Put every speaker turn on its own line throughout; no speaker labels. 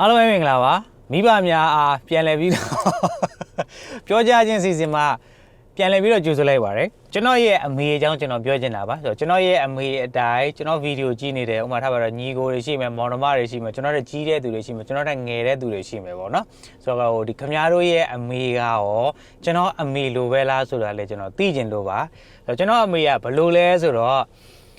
အားလုံးပဲမင်္ဂလာပါမိဘများအားပြန်လည်ပြီးတော့ပြောကြခြင်းစီစဉ်မှာပြန်လည်ပြီးတော့ကြိုဆိုလိုက်ပါရစေကျွန်တော်ရဲ့အမေအကြောင်းကျွန်တော်ပြောချင်တာပါဆိုတော့ကျွန်တော်ရဲ့အမေအတိုင်းကျွန်တော်ဗီဒီယိုကြည့်နေတယ်ဥပမာထားပါတော့ညီကိုတွေရှိမယ်မောင်နှမတွေရှိမယ်ကျွန်တော်တို့ကြီးတဲ့သူတွေရှိမယ်ကျွန်တော်တို့ငယ်တဲ့သူတွေရှိမယ်ပေါ့နော်ဆိုတော့ဟိုဒီခမ ्या တို့ရဲ့အမေကရောကျွန်တော်အမေလိုပဲလားဆိုတာလည်းကျွန်တော်သိကျင်လို့ပါဆိုတော့ကျွန်တော်အမေကဘယ်လိုလဲဆိုတော့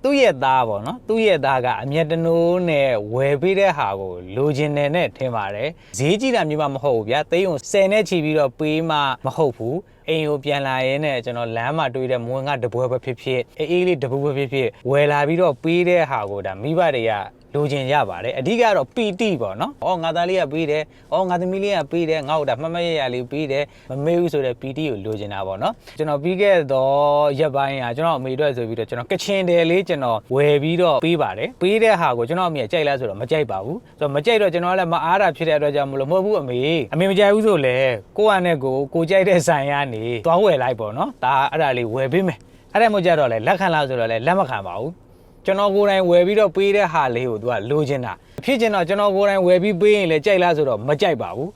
သူ့ရဲ့သားပေါ့နော်သူ့ရဲ့သားကအမျက်တနိုးနဲ့ဝယ်ပေးတဲ့ဟာကိုလိုချင်တယ်နဲ့ထင်ပါတယ်ဈေးကြီးတာမျိုးမှမဟုတ်ဘူးဗျာသိန်းုံ10နဲ့ချီပြီးတော့ပေးမှမဟုတ်ဘူးအိမ်ကိုပြန်လာရဲနဲ့ကျွန်တော်လမ်းမှာတွေ့တဲ့မွေးငါတပွဲပဲဖြစ်ဖြစ်အေးအေးလေးတပူပဲဖြစ်ဖြစ်ဝယ်လာပြီးတော့ပေးတဲ့ဟာကိုဒါမိဘတွေက လိုချင်ရပါတယ်အဓိကတော့ပီတိပေါ့နော်။အော်ငါသားလေးကပေးတယ်။အော်ငါသမီးလေးကပေးတယ်။ငါ့ကိုဒါမှတ်မှတ်ရရလေးပေးတယ်။မမေ့ဘူးဆိုတဲ့ပီတိကိုလိုချင်တာပေါ့နော်။ကျွန်တော်ပြီးခဲ့တော့ရက်ပိုင်းကကျွန်တော်အမေတို့ဆိုပြီးတော့ကျွန်တော်ကချင်တယ်လေးကျွန်တော်ဝယ်ပြီးတော့ပေးပါတယ်။ပေးတဲ့ဟာကိုကျွန်တော်အမေကကြိုက်လားဆိုတော့မကြိုက်ပါဘူး။ဆိုတော့မကြိုက်တော့ကျွန်တော်ကလည်းမအားတာဖြစ်တဲ့အတွက်ကြောင့်မလို့မဟုတ်ဘူးအမေ။အမေမကြိုက်ဘူးဆိုလေကိုကနဲ့ကိုကိုကြိုက်တဲ့ဆိုင်ကနေသွားဝယ်လိုက်ပေါ့နော်။ဒါအဲ့ဒါလေးဝယ်ပေးမယ်။အဲ့ဒါမှကြတော့လေလက်ခံလားဆိုတော့လေလက်မခံပါဘူး။ ကျွန်တော်ကိုယ်တိုင်ဝယ်ပြီးတော့ပေးတဲ့ဟာလေးကိုသူကလိုချင်တာဖြစ်ချင်တော့ကျွန်တော်ကိုယ်တိုင်ဝယ်ပြီးပေးရင်လည်းကြိုက်လားဆိုတော့မကြိုက်ပါဘူး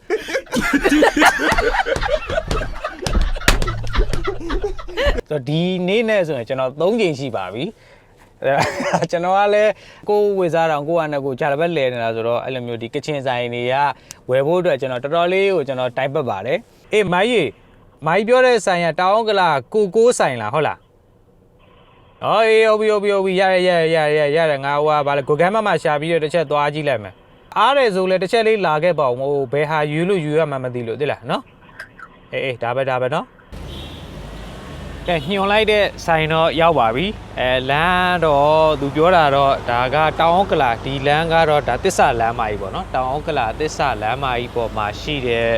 ဆိုတော့ဒီနေ့နဲ့ဆိုရင်ကျွန်တော်၃ချိန်ရှိပါပြီအဲကျွန်တော်ကလည်းကိုယ်ဝေစားတောင်ကိုယ့်အနေကိုဂျာတပတ်လဲနေတာဆိုတော့အဲ့လိုမျိုးဒီကချင်ဆိုင်တွေကဝယ်ဖို့အတွက်ကျွန်တော်တော်တော်လေးကိုကျွန်တော်တိုင်ပတ်ပါတယ်အေးမိုင်းကြီးမိုင်းပြောတဲ့ဆိုင်ကတောင်းကလာကိုကိုဆိုင်လားဟုတ်လား။ အော်အေးဟုတ်ပြီဟုတ်ပြီဟုတ်ပြီရရရရရရရငါဟိုကဗာလေကိုကမ်းမမရှာပြီးတော့တစ်ချက်သွားကြည့်လိုက်မယ်။အားတယ်ဆိုလဲတစ်ချက်လေးလာခဲ့ပါဦးဟိုဘယ်ဟာယူလို့ယူရမှမသိလို့သိလားနော်။အေးအေးဒါပဲဒါပဲနော်။ကဲညွန်လိုက်တဲ့ဆိုင်တော့ရောက်ပါပြီ။အဲလမ်းတော့သူပြောတာတော့ဒါကတောင်အောင်ကလာဒီလမ်းကတော့ဒါတစ္ဆလမ်းမကြီးပေါ့နော်။တောင်အောင်ကလာတစ္ဆလမ်းမကြီးပေါ်မှာရှိတဲ့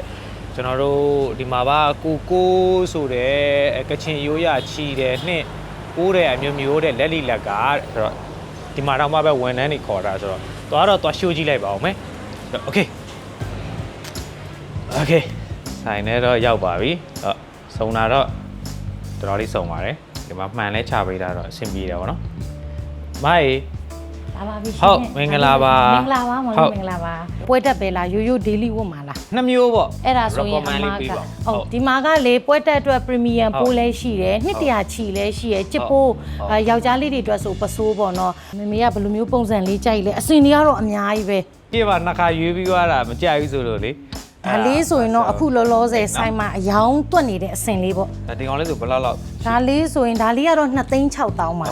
ကျွန်တော်တို့ဒီမှာပါကိုကိုဆိုတဲ့ကချင်ရိုးရချီတဲ့နှစ် ပိုးတဲ့အမျိုးမျိုးတဲ့လက်လီလက်ကတဲ့ဆိုတော့ဒီမှာတော့မှပဲဝန်ထမ်းတွေခေါ်တာဆိုတော့သွားတော့သွားရှိုးကြည့်လိုက်ပါဦးမယ်โอเคโอเคဆိုင်ထဲတော့ရောက်ပါပြီဟောစုံတာတော့တော်တော်လေးစုံပါတယ်ဒီမှာမှန်လဲချပေးတာတော့အဆင်ပြေတယ်ဗောနော်မိုင်
လာပါပြီ
ဟုတ်မင်္ဂလာပါ
မင်္ဂလာပါမောင်
ဟုတ်
လေးမင်္ဂလာပါပွဲတက်ပဲလားရိုးရိုး daily ဝတ်မှာလား
နှစ်မျိုးပေါ့
အဲ့ဒါဆိုရင်အ
recommend
မ
လေး
က
ပေးပါ
ဟုတ်ဒီမှာကလေပွဲတက်အတွက် premium
ဟုတ်
ပိုးလဲရှိတယ်နှစ်တရာချီလဲရှိတယ်ချစ်
ဟုတ်
ပိုး
ဟုတ်
အဲယောက်ျားလေးတွေအတွက်ဆိုပစိုးပေါ့နော်မမေကဘယ်လိုမျိုးပုံစံလေးကြိုက်လဲအစင်တွေကတော့အများကြီးပဲ
ပြပါနှစ်ခါရွေးပြီးသွားတာမကြိုက်ဘူးဆိုလို့လေ
ဒါလေးဆိုရင်တော့အခုလောလောဆယ်ဆိုင်မှာအယောင်တွက်နေတဲ့အစင်လေးပေါ့
ဒါဒီကောင်လေးဆိုဘယ်လောက်လောက်
ဒါလေးဆိုရင်ဒါလေးကတော့2သိန်း6တောင်းပါ
ဩ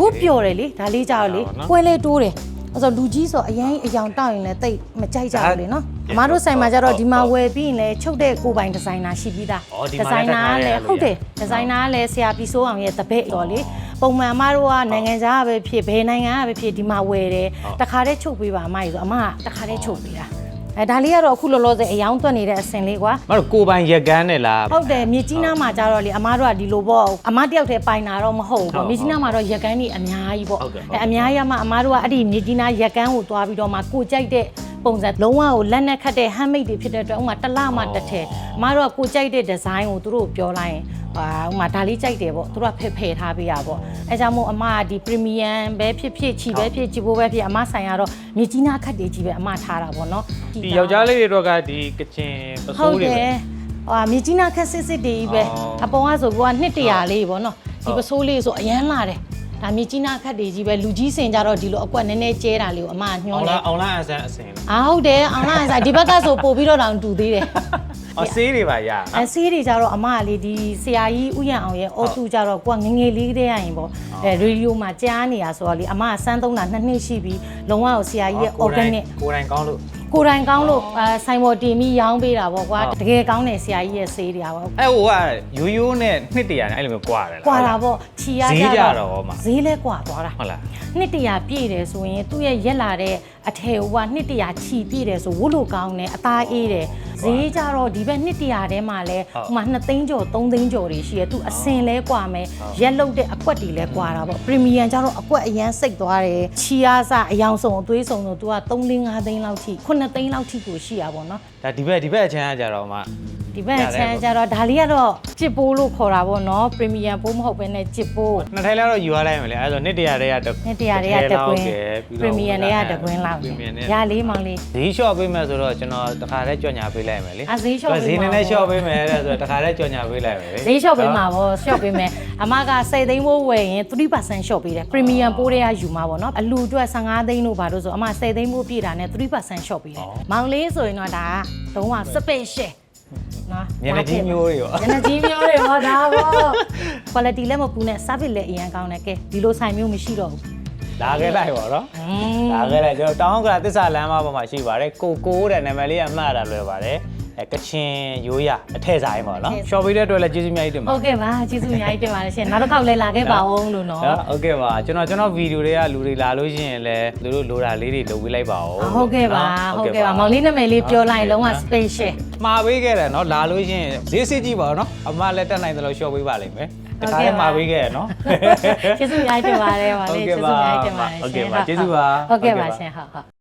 ဝတ်ပျော်တယ်လေဒါလေးကြောက်လေ
ဟုတ်နော်
ပွဲလဲတိုးတယ်အဲ့ဆိုလူကြီးဆိုအရင်အယောင်တောက်ရင်လည်းတိတ်မကြိုက်ကြဘူးလေနော်
ဒါ
အမတို့ဆိုင်မှာကျတော့
ဟုတ်
ဒီမှာ
ဟုတ်
ဝယ်ပြီးရင်လည်းချုပ်တဲ့ကိုယ်ပိုင်ဒီဇိုင်နာရှိပြီးသား
အော်ဒီ
ဒီ
မှာ
ဇိုင်နာ
လည်း
က
တစ်ခါတည်း
လည်းဟုတ်တယ်
ဟုတ်
ဒီဇိုင်နာကလည်းဆရာပြီးစိုးအောင်ရဲ့တပည့်တော်လေပုံမှန်အမတို့ကနိုင်ငံခြားကပဲဖြစ်ဘယ်နိုင်ငံကပဲဖြစ်ဒီမှာဝယ်တယ်
ဟုတ်
တခါတည်းချုပ်ပေးပါအမကြီးဆိုအမကတခါတည်းချုပ်ပေးတာ အဲဒါလေးကတော့အခုလောလောဆယ်အယောင်တွက်နေတဲ့အစင်လေးကွာ
မတို့ကိုယ်ပိုင်ရက်ကန်းနဲ့လား
ဟုတ်တယ်မြေကြီးနားမှာကြတော့လေအမားတို့ကဒီလိုပေါ့အမားတယောက်တည်းပိုင်တာတော့မဟုတ်ဘူး
ဟု
ပေါ့
တ်
မြေကြီးနားမှာတော့ရက်ကန်ကြီးအများကြီးပေါ့
ဟုတ်ကဲ့ဟုတ်
အဲအများကြီးအမအမားတို့ကအဲ့ဒီမြေကြီးနားရက်ကန်ကိုသွားပြီးတော့မှကိုကြိုက်တဲ့ ပုံစံလုံးဝကိုလက်နဲ့ခတ်တဲ့ handmade တွေဖြစ်တဲ့အတွက်ဥမာတစ်လမှတစ်ထည်အမားတို့ကကိုကြိုက်တဲ့ design ကိုသူတို့ကိုပြောလိုက်ရင်အာဥမာဒါလေးကြိုက်တယ်ပေါ့သူတို့ကဖယ်ဖယ်ထားပေးရပေါ့အဲကြောင့်မို့အမကဒီ premium ပဲဖြစ်ဖြစ်ချီပဲဖြစ်ချီဖို့ပဲဖြစ်အမဆိုင်ကတော့မြေကြီးနားခတ်တွေကြီးပဲအမထားတာပေါ့နော်
ဒီယောက်ျားလေးတွေတော့ကဒီကချင်ပ
ဟု
စိုး
တ်
တွေ
တ
ပဲ
ယ်ဟိုမြေကြီးနာခက်စစ်စစ်တွေကြီးပဲ
အော်
အပေါ်ကဆိုကိုကနှစ်တရာလေးပေါ့နော်
ဟု
ဒီ
တ်
ပစိုးလေးဆိုအရန်လာတယ် ဒါမြေကြီးနာခက်တွေကြီးပဲလူကြီးစင်ကြတော့ဒီလိုအကွက်နည်းနည်းကျဲတာလေးကိုအမကညွှ
အွ
န်း
န်
တ
လို
ယ်
င်းအွန်လိုင်းအစမ်းအစင်
အာဟုတ်တယ်အောင်လာဆိုင်ဒီဘက်ကဆိုပို့ပြီးတော့တောင်တူသေးတယ်
အော်ဆေးတွေပါရ
အဲဆေးတွေကြတော့အမကလေဒီဆရာကြီးဥယျာဉ်အောင်ရဲ့အော်သူကြတော့ကိုကငငယ်လေးတည်းရရင်ပေါ့အဲရေဒီယိုမှာကြားနေရဆိုတော့လေအမကစမ်းသုံးတာနှစ်နှစ်ရှိပြီလုံးဝကိုဆရာကြီးရဲ့ organic
ကိုယ်တိုင်ကောင်းလို့
ကိုယ်တိုင်ကောင်းလို့အဲဆိုင်ပေါ်တင်ပြီးရောင်းပေးတာပေါ့ကွာ
ဟုတ်
တကယ်ကောင်းတယ်ဆရာကြီးရဲ့ဆေးတွေကပေါ့
အဲ့ဟိုကရိုးရိုးနဲ့နှစ်တရာနဲ့အဲ့လိုမျိုးကွာတယ်လား
ကွာတာပေါ့ချီရ
ဈေးကြတော့ဟောမှာ
ဈေးလဲကွာသွားတာ
ဟုတ်လား
နှစ်တရာပြည့်တယ်ဆိုရင်သူ့ရဲ့ရက်လာတဲ့အထည်ဟိုကနှစ်တရာချီပြည့်တယ်ဆိုဝတ်လို့ကောင်းတယ်အသားအေးတယ်ဈေးကြတော့ဒီဘက်နှစ်တရာထဲမှာလဲ
ဟုတ်
ဟိုမှာ2သိန်းကျော်3သိန်းကျော်တွေရှိရသူအစင်လဲကွာမယ်ရက်လုတ်တဲ့အကွက်တွေလဲကွာတာပေါ့ပရီမီယံကြတော့အကွက်အရန်စိတ်သွားတယ်ချီအားစအယောင်စုံအသွေးစုံဆိုသူက3 4 5သိန်းလောက်ထိ9သိန်းလောက်ထိကိုရှိရပါတော့နော်
ဒါဒီဘက်ဒီဘက်အချမ်းကကြတော့မှ
ဒီဘက်အချမ်းကြတော့ဒါလေးကတော့ကြစ်ပိုးလို့ခေါ်တာပေါ့နော်ပရီမီယံပိုးမဟုတ်ဘဲနဲ့ကြစ်ပိုး
နှစ်ထိုင်လောက်တော့ယူရလိုက်မယ်လေအဲ့ဒါဆိုနှစ်တရာတည်းကတစ်
နှစ်တရာတွေကတကွင်း
တစ်ထဲလောက်တည်းပြီး
ပ
တော့
ရီမီယံတွေကတကွင်းလာပါဘူး
Premium နဲ့
ရလေးမောင်လေး
ဈေးလျှော့ပေးမယ်ဆိုတော့ကျွန်တော်တခါတည်းကြော်ညာပေးလိုက်မယ်လေ
အဈေးလျှော့ပေး
ဈေးနည်းနည်း
ပါ
လျှော့ပေးမယ်တဲ့ဆိုတော့တခါတည်းကြော်ညာပေးလိုက်မယ်လေ
ဈေးလျှော့ပေးမှာဗောလျှော့ပေးမယ်အမက10သိန်းဘိုးဝယ်ရင်3%လျှော့ပေးတယ် premium ပိုးတွေကယူမှာဗောနော်အလူအတွက်15သိန်းလို့ပါလို့ဆိုအမ10သိန်းဘိုးပြည့်တာနဲ့3%လျှော့ပေးတယ်မောင်လေးဆိုရင်တော့ဒါကလုံးဝ special နော်
မျက်နှာကြီးမျိုးတွေရော
မျက်နှာကြီးမျိုးတွေဟောဒါဗော quality လည်းမပူနဲ့ service လည်းအရင်ကောင်းတယ်ကဲဒီလိုဆိုင်မျိုးမရှိတော့ဘူး
လာခဲ့လိုက်ပါတော့
อืม
လာခဲ့လိုက်ကျွန်တော်တောင်းကလာသစ္စာလမ်းမပေါ်မှာရှိပါတယ်ကိုကိုတဲ့နာမည်လေးအမှတ်တာလွယ်ပါတယ်အဲကချင်ရိုးရအထက်ဆိုင်ပါနော်ရှော့ပေးတဲ့အတွက်လည်းကျေးဇူးအများကြီးတင်ပါ
ဟုတ်ကဲ့ပါကျေးဇူးအများကြီးတင်ပါတယ်ရှင်နောက်တစ်ခေါက်လည်းလာခဲ့ပါအောင်လို့နော်
နော်ဟုတ်ကဲ့ပါကျွန်တော်ကျွန်တော်ဗီဒီယိုတွေကလူတွေလာလို့ရှိရင်လည်းသူတို့လိုတာလေးတွေလုပ်ပေးလိုက်ပါဦး
ဟုတ်ကဲ့ပါဟုတ်ကဲ့ပါမောင်လေးနာမည်လေးပြောလိုက်ရင်လုံးဝ special
မှာပေးခဲ့တယ်နော်လာလို့ရှိရင်ဈေးစစ်ကြည့်ပါဦးနော်အမလည်းတက်နိုင်တယ်လို့ရှော့ပေးပါလိမ့်မယ် တခါလည်းမှာပေးခဲ့ရနော်
ကျေးဇူးအများကြီးတင်ပါတယ်ပါလေ
ဟုတ်
ကျေး
ကဲ့
ဇူး
ပါ
အများကြီးတင်ပါတယ်
ဟုတ်ကဲ့ပါကျေးဇူးပါ
ဟုတ်ကဲ့
ဟုတ်ကဲ့
ပါ
ပါ
ရှင်ဟုတ်ဟုတ်